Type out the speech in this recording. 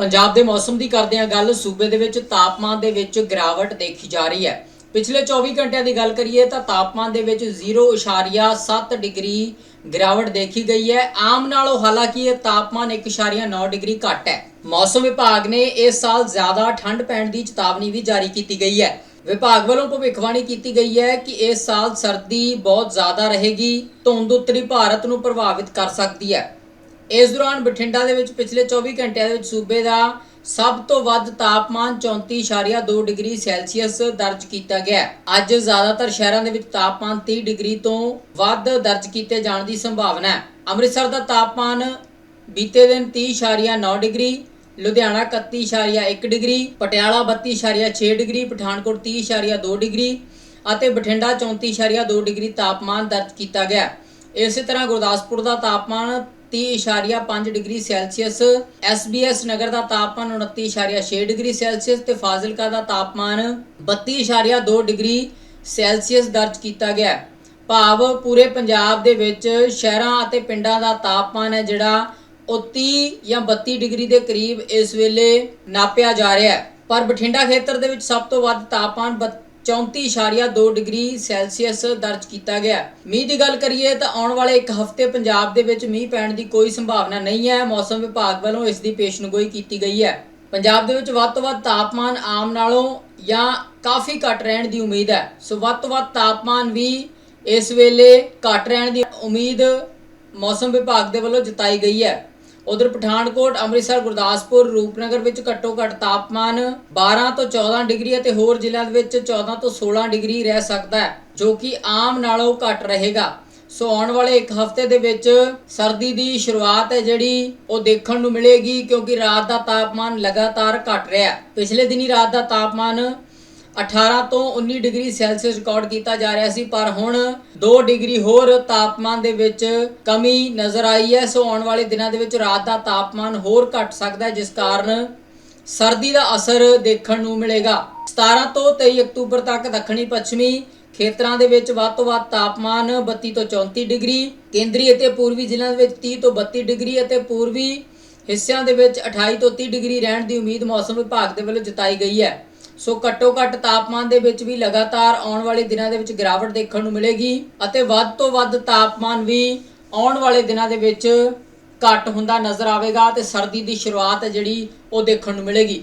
ਪੰਜਾਬ ਦੇ ਮੌਸਮ ਦੀ ਕਰਦੇ ਹਾਂ ਗੱਲ, ਸੂਬੇ ਦੇ ਵਿੱਚ ਤਾਪਮਾਨ ਦੇ ਵਿੱਚ ਗਿਰਾਵਟ ਦੇਖੀ ਜਾ ਰਹੀ ਹੈ। ਪਿਛਲੇ 24 ਘੰਟਿਆਂ ਦੀ ਗੱਲ ਕਰੀਏ ਤਾਂ ਤਾਪਮਾਨ ਦੇ ਵਿੱਚ 0.7 ਡਿਗਰੀ ਗਿਰਾਵਟ ਦੇਖੀ ਗਈ ਹੈ। ਆਮ ਨਾਲੋਂ ਹਾਲਾਂਕਿ ਇਹ ਤਾਪਮਾਨ 1.9 ਡਿਗਰੀ ਘੱਟ ਹੈ। ਮੌਸਮ ਵਿਭਾਗ ਨੇ ਇਸ ਸਾਲ ਜ਼ਿਆਦਾ ਠੰਡ ਪੈਣ ਦੀ ਚੇਤਾਵਨੀ ਵੀ ਜਾਰੀ ਕੀਤੀ ਗਈ ਹੈ। ਵਿਭਾਗ ਵੱਲੋਂ ਭਵਿੱਖਬਾਣੀ ਕੀਤੀ ਗਈ ਹੈ ਕਿ ਇਸ ਸਾਲ ਸਰਦੀ ਬਹੁਤ ਜ਼ਿਆਦਾ ਰਹੇਗੀ। ਧੁੰਦ ਉੱਤਰੀ ਭਾਰਤ ਨੂੰ ਪ੍ਰਭਾਵਿਤ ਕਰ ਸਕਦੀ ਹੈ। ਇਸ ਦੌਰਾਨ ਬਠਿੰਡਾ ਦੇ ਵਿੱਚ ਪਿਛਲੇ 24 ਘੰਟਿਆਂ ਦੇ ਵਿੱਚ ਸੂਬੇ ਦਾ ਸਭ ਤੋਂ ਵੱਧ ਤਾਪਮਾਨ 34.2 ਡਿਗਰੀ ਸੈਲਸੀਅਸ ਦਰਜ ਕੀਤਾ ਗਿਆ ਅੱਜ ਜ਼ਿਆਦਾਤਰ ਸ਼ਹਿਰਾਂ ਦੇ ਵਿੱਚ ਤਾਪਮਾਨ 30 ਡਿਗਰੀ ਤੋਂ ਵੱਧ ਦਰਜ ਕੀਤੇ ਜਾਣ ਦੀ ਸੰਭਾਵਨਾ ਹੈ। ਅੰਮ੍ਰਿਤਸਰ ਦਾ ਤਾਪਮਾਨ ਬੀਤੇ ਦਿਨ 30.9 degree, Ludhiana 31.1 degree, Patiala 32.6 degree, Pathankot 30.2 degree ਅਤੇ ਬਠਿੰਡਾ 34.2 ਡਿਗਰੀ ਤਾਪਮਾਨ ਦਰਜ ਕੀਤਾ ਗਿਆ ਇਸੇ ਤਰ੍ਹਾਂ ਗੁਰਦਾਸਪੁਰ ਦਾ ਤਾਪਮਾਨ 30.5 ਡਿਗਰੀ ਸੈਲਸੀਅਸ। SBS ਨਗਰ ਦਾ ਤਾਪਮਾਨ 29.6 ਡਿਗਰੀ ਸੈਲਸੀਅਸ ਤੇ ਫਾਜ਼ਿਲਕਾ ਦਾ ਤਾਪਮਾਨ 32.2 ਡਿਗਰੀ ਸੈਲਸੀਅਸ ਦਰਜ ਕੀਤਾ ਗਿਆ। ਭਾਵ ਪੂਰੇ ਪੰਜਾਬ ਦੇ ਵਿੱਚ ਸ਼ਹਿਰਾਂ ਅਤੇ ਪਿੰਡਾਂ ਦਾ ਤਾਪਮਾਨ ਹੈ ਜਿਹੜਾ ਉਹ 30 ਜਾਂ 32 ਡਿਗਰੀ ਦੇ ਕਰੀਬ ਇਸ ਵੇਲੇ ਨਾਪਿਆ ਜਾ ਰਿਹਾ ਹੈ। ਪਰ ਬਠਿੰਡਾ ਖੇਤਰ ਦੇ ਵਿੱਚ ਸਭ ਤੋਂ ਵੱਧ ਤਾਪਮਾਨ ਬੱਤ- 34.2 ਡਿਗਰੀ ਸੈਲਸੀਅਸ ਦਰਜ ਕੀਤਾ ਗਿਆ ਮੀਂਹ ਦੀ ਗੱਲ ਕਰੀਏ ਤਾਂ ਆਉਣ ਵਾਲੇ ਇੱਕ ਹਫ਼ਤੇ ਪੰਜਾਬ ਦੇ ਵਿੱਚ ਮੀਂਹ ਪੈਣ ਦੀ ਕੋਈ ਸੰਭਾਵਨਾ ਨਹੀਂ ਹੈ। ਮੌਸਮ ਵਿਭਾਗ ਵੱਲੋਂ ਇਸ ਦੀ ਪੇਸ਼ਨਗੋਈ ਕੀਤੀ ਗਈ ਹੈ। ਪੰਜਾਬ ਦੇ ਵਿੱਚ ਵੱਧ ਤੋਂ ਵੱਧ ਤਾਪਮਾਨ ਆਮ ਨਾਲੋਂ ਜਾਂ ਕਾਫੀ ਘੱਟ ਰਹਿਣ ਦੀ ਉਮੀਦ ਹੈ। ਸੋ ਵੱਧ ਤੋਂ ਵੱਧ ਤਾਪਮਾਨ ਵੀ ਇਸ ਵੇਲੇ ਘੱਟ ਰਹਿਣ ਦੀ ਉਮੀਦ ਮੌਸਮ ਵਿਭਾਗ ਦੇ ਵੱਲੋਂ ਜਤਾਈ ਗਈ ਹੈ। ਉਧਰ ਪਠਾਨਕੋਟ, ਅੰਮ੍ਰਿਤਸਰ, ਗੁਰਦਾਸਪੁਰ, ਰੂਪਨਗਰ ਵਿੱਚ ਘੱਟੋ ਘੱਟ ਤਾਪਮਾਨ 12 ਤੋਂ 14 ਡਿਗਰੀ ਅਤੇ ਹੋਰ ਜ਼ਿਲ੍ਹਿਆਂ ਦੇ ਵਿੱਚ 14 ਤੋਂ 16 ਡਿਗਰੀ ਰਹਿ ਸਕਦਾ ਹੈ, ਜੋ ਕਿ ਆਮ ਨਾਲੋਂ ਘੱਟ ਰਹੇਗਾ। ਸੋ ਆਉਣ ਵਾਲੇ ਇੱਕ ਹਫ਼ਤੇ ਦੇ ਵਿੱਚ ਸਰਦੀ ਦੀ ਸ਼ੁਰੂਆਤ ਹੈ ਜਿਹੜੀ, ਉਹ ਦੇਖਣ ਨੂੰ ਮਿਲੇਗੀ ਕਿਉਂਕਿ ਰਾਤ ਦਾ ਤਾਪਮਾਨ ਲਗਾਤਾਰ ਘਟ ਰਿਹਾ ਪਿਛਲੇ ਦਿਨੀ ਰਾਤ ਦਾ ਤਾਪਮਾਨ 18 ਤੋਂ 19 ਡਿਗਰੀ ਸੈਲਸੀਅਸ ਰਿਕਾਰਡ ਕੀਤਾ ਜਾ ਰਿਹਾ ਸੀ, ਪਰ ਹੁਣ 2 ਡਿਗਰੀ ਹੋਰ ਤਾਪਮਾਨ ਦੇ ਵਿੱਚ ਕਮੀ ਨਜ਼ਰ ਆਈ ਹੈ। ਸੋ ਆਉਣ ਵਾਲੇ ਦਿਨਾਂ ਦੇ ਵਿੱਚ ਰਾਤ ਦਾ ਤਾਪਮਾਨ ਹੋਰ ਘਟ ਸਕਦਾ ਹੈ, ਜਿਸ ਕਾਰਨ ਸਰਦੀ ਦਾ ਅਸਰ ਦੇਖਣ ਨੂੰ ਮਿਲੇਗਾ। 17 ਤੋਂ 23 ਅਕਤੂਬਰ ਤੱਕ ਦੱਖਣੀ ਪੱਛਮੀ ਖੇਤਰਾਂ ਦੇ ਵਿੱਚ ਵੱਧ ਤੋਂ ਵੱਧ ਤਾਪਮਾਨ 32 ਤੋਂ 34 ਡਿਗਰੀ, ਕੇਂਦਰੀ ਅਤੇ ਪੂਰਬੀ ਜ਼ਿਲ੍ਹਿਆਂ ਦੇ ਵਿੱਚ 30 ਤੋਂ 32 ਡਿਗਰੀ ਅਤੇ ਪੂਰਬੀ ਹਿੱਸਿਆਂ ਦੇ ਵਿੱਚ 28 ਤੋਂ 30 ਡਿਗਰੀ ਰਹਿਣ ਦੀ ਉਮੀਦ ਮੌਸਮ ਵਿਭਾਗ ਦੇ ਵੱਲੋਂ ਜਤਾਈ ਗਈ ਹੈ। ਸੋ ਘੱਟੋ ਘੱਟ ਤਾਪਮਾਨ ਦੇ ਵਿੱਚ ਵੀ ਲਗਾਤਾਰ ਆਉਣ ਵਾਲੇ ਦਿਨਾਂ ਦੇ ਵਿੱਚ ਗਿਰਾਵਟ ਦੇਖਣ ਨੂੰ ਮਿਲੇਗੀ ਅਤੇ ਵੱਧ ਤੋਂ ਵੱਧ ਤਾਪਮਾਨ ਵੀ ਆਉਣ ਵਾਲੇ ਦਿਨਾਂ ਦੇ ਵਿੱਚ ਘੱਟ ਹੁੰਦਾ ਨਜ਼ਰ ਆਵੇਗਾ ਤੇ ਸਰਦੀ ਦੀ ਸ਼ੁਰੂਆਤ ਹੈ ਜਿਹੜੀ ਉਹ ਦੇਖਣ ਨੂੰ ਮਿਲੇਗੀ।